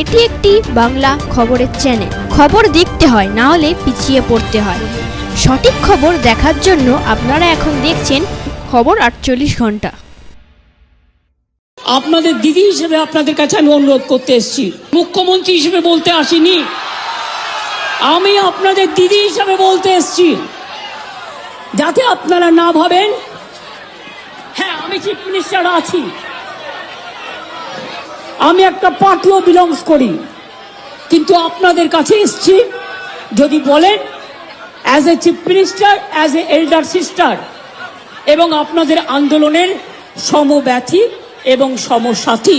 এটি একটি বাংলা খবরের চ্যানেল খবর দেখতে হয়, না হলে পিছিয়ে পড়তে হয়। সঠিক খবর দেখার জন্য আপনারা এখন দেখছেন খবর আটচল্লিশ ঘণ্টা। আপনাদের দিদি হিসেবে আপনাদের কাছে আমি অনুরোধ করতে এসেছি। মুখ্যমন্ত্রী হিসেবে বলতে আসিনি। আমি আপনাদের দিদি হিসেবে বলতে এসেছি। যাতে আপনারা না ভাবেন। হ্যাঁ আমি চিফ মিনিস্টার আছি। আমি একটা পার্টিও বিলংস করি। কিন্তু আপনাদের কাছে এসছি যদি বলেন as a chief minister as a elder sister এবং আপনাদের আন্দোলনের সমব্যথী এবং সমসাথী।